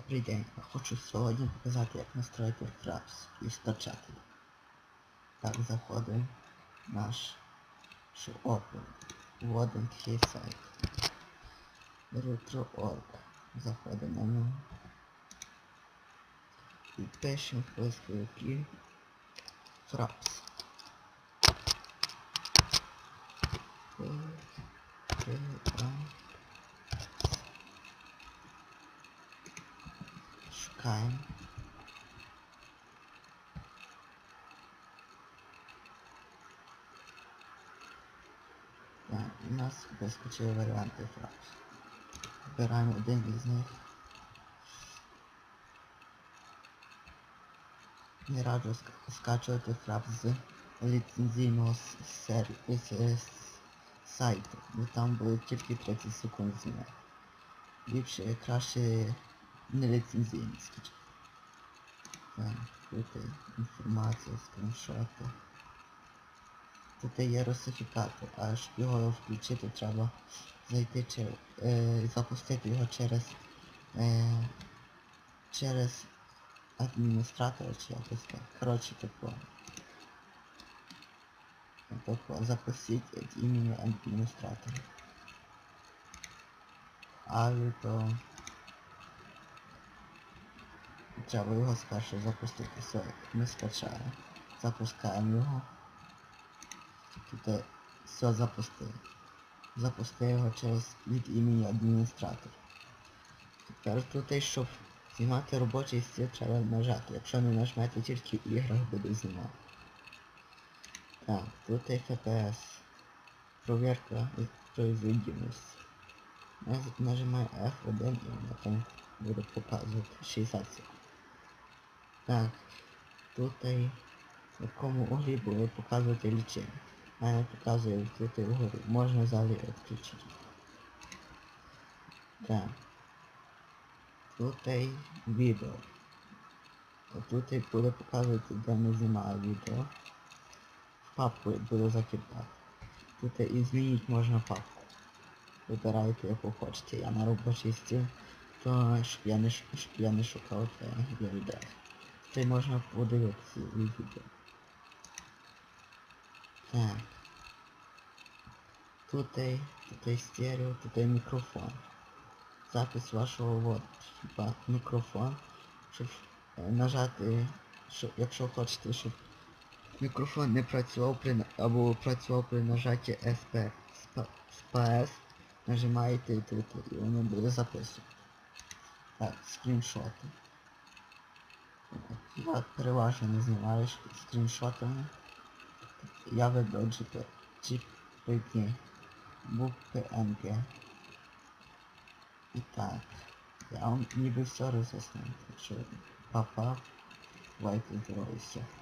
Добрий день. Хочу сьогодні показати, як настроїти фрапс і скачати. Так, заходимо в наш Open. Вводимо такий сайт. Retro.org. Заходимо на нього. І пишемо в поисковикі фрапс. Шукаємо. Так, у нас вискочили варіанти фрапс. Вибираємо один із них. Не раджу ска- скачувати фрапс з ліцензійного с- с- сайту, бо там було тільки 30 секунд знімати. Ліпше краще не ліцензійний скачати. Так, тут інформація, скріншоти. Тут є русифікатор, а щоб його включити треба зайти чи е, запустити його через е, через адміністратора чи якось так. Коротше тако. Тако запустіть від імені адміністратора. Але то треба його спершу запустити. Все, ми скачали. Запускаємо його. Тут все запустив. Запустив його через від імені адміністратора. Тепер тут, щоб знімати робочий стіл, треба нажати. Якщо не нажмете, тільки в іграх буде знімати. Так, тут є FPS. Провірка производимості. Нажимаю F1 і воно там буде показувати 60 секунд. Так, тут в якому углі буде показувати лічильник. Мене показує відкритий вгору. Можна взагалі відключити. Так. Тут відео. Тут буде показувати, де ми знімали відео. Папку буду закидати. Тут і змінити можна папку. Вибирайте яку хочете. Я на робочий стіл, то щоб я не, ш- щоб я не шукав це можна подивитися відео. Так. Тут і, тут і стерео, тут і мікрофон. Запис вашого вводу. Хіба мікрофон. Щоб е, нажати, щоб, якщо хочете, щоб мікрофон не працював при або працював при нажатті SP, SPS, нажимаєте тут і воно буде записувати. Так, скріншоти. Chyba tak przełażę, nie znalazłeś screenshotem. Jawę do GPG. WPNG. I tak. Ja on niby wczoraj zasnął, znaczy papa White is Royce.